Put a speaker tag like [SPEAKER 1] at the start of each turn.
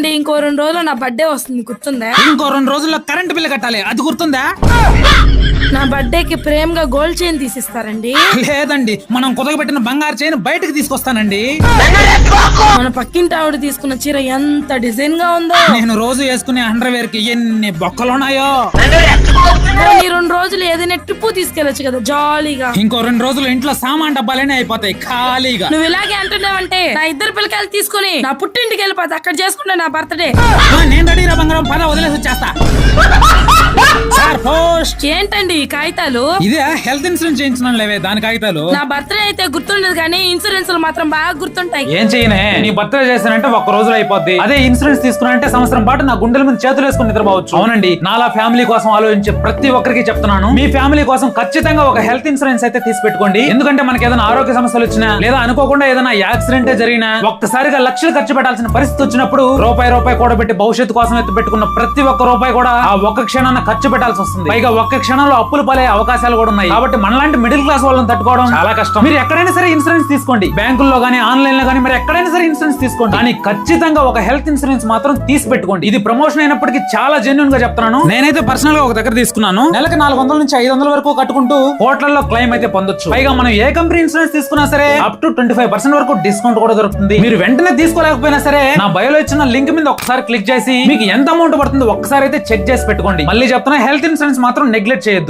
[SPEAKER 1] అండి ఇంకో రెండు రోజులు నా బర్త్డే వస్తుంది గుర్తుందా?
[SPEAKER 2] ఇంకో రెండు రోజుల్లో కరెంట్ బిల్లు కట్టాలి అది గుర్తుందా?
[SPEAKER 1] బర్త్డేకి ప్రేమగా గోల్డ్ చైన్ తీసిస్తారండి?
[SPEAKER 2] లేదండి మనం కుదగబెట్టిన బంగారు చైన్ బయటకు తీసుకొస్తానండి.
[SPEAKER 1] మన పక్కింటి ఆవిడ తీసుకున్న చీర ఎంత డిజైన్గా ఉందో.
[SPEAKER 2] నేను రోజు వేసుకునే అండర్ వేర్కి ఎన్ని బొక్కలున్నాయో.
[SPEAKER 1] పోనీ రెండు రోజులు ఏదైనా ట్రిప్పు తీసుకెళ్ళొచ్చు కదా జాలీగా.
[SPEAKER 2] ఇంకో రెండు రోజులు ఇంట్లో సామాన్ డబ్బాలనే అయిపోతాయి ఖాళీగా.
[SPEAKER 1] నువ్వు ఇలాగే అంటున్నావంటే నా ఇద్దరు పిల్లకాయలు తీసుకుని నా పుట్టింటికి వెళ్ళిపోతా అక్కడ చేసుకుంటా నా బర్త్డే.
[SPEAKER 2] నేను రెడీ రా బంగారం పద వదిలేసి వచ్చేస్తా.
[SPEAKER 1] ఏంటండి ఈ కాగితాలు?
[SPEAKER 2] ఇదే హెల్త్ ఇన్సూరెన్స్ చేయించిన లేవే దాని కాగితాలు.
[SPEAKER 1] నా బర్త్డే అయితే గుర్తుండదు కానీ ఇన్సూరెన్స్ మాత్రం బాగా గుర్తుంటాయి.
[SPEAKER 2] ఏం చేయనే? నీ బర్త్డే చేశానంటే ఒక్క రోజులో అయిపోద్ది. అదే ఇన్సూరెన్స్ తీసుకున్నానంటే సంవత్సరం పాటు నా గుండెల మీద చేతులు వేసుకుని నిద్రపోవచ్చు. అవునండి. నాలా ఫ్యామిలీ కోసం ఆలోచించే ప్రతి ఒక్కరికి చెప్తున్నాను. మీ ఫ్యామిలీ కోసం ఖచ్చితంగా ఒక హెల్త్ ఇన్సూరెన్స్ అయితే తీసి పెట్టుకోండి ఎందుకంటే మనకి ఏదైనా ఆరోగ్య సమస్యలు వచ్చినా లేదా అనుకోకుండా ఏదైనా యాక్సిడెంట్ జరిగినా ఒక్కసారిగా లక్షలు ఖర్చు పెట్టాల్సిన పరిస్థితి వచ్చినప్పుడు రూపాయి రూపాయి కూడబెట్టి భవిష్యత్తు కోసం అయితే పెట్టుకున్న ప్రతి ఒక్క రూపాయి కూడా ఆ ఒక్క క్షణాన్ని ఖర్చు పెట్టాల్సి వస్తుంది. పైగా ఒక్క క్షణంలో అప్పులు పాలే అవకాశాలు కూడా ఉన్నాయి. కాబట్టి మనలాంటి మిడిల్ క్లాస్ వాళ్ళని తట్టుకోవడం చాలా కష్టం. మీరు ఎక్కడైనా సరే ఇన్సూరెన్స్ తీసుకోండి. బ్యాంకుల్లో గానీ ఆన్లైన్లో గానీ మీరు ఎక్కడైనా సరే ఇన్సూరెన్స్ తీసుకోండి. కానీ ఖచ్చితంగా ఒక హెల్త్ ఇన్సూరెన్స్ మాత్రం తీసి పెట్టుకోండి ఇది ప్రమోషన్ అయినప్పటికీ చాలా జెన్యున్గా చెప్తున్నాను. నేనైతే పర్సనల్గా ఒక దగ్గర తీసుకున్నాను. నెలకు నాలుగు వందల నుంచి ఐదు వందల వరకు కట్టుకుంటూ కోట్లలో క్లెయిమ్ అయితే పొందొచ్చు. పైగా మనం ఏ కంపెనీ ఇన్సూరెన్స్ తీసుకున్నా సరే up to twenty five percent వరకు డిస్కౌంట్ కూడా దొరుకుతుంది. మీరు వెంటనే తీసుకోలేకపోయినా సరే నా బయోలో ఇచ్చిన లింక్ మీద ఒకసారి క్లిక్ చేసి మీకు ఎంత అమౌంట్ పడుతుందో ఒక్కసారి అయితే చెక్ చేసి పెట్టుకోండి. మళ్ళీ చెప్తున్నా హెల్త్ ఇన్సూరెన్స్ మాత్రం నెగ్లెక్ట్ చేయొద్దు.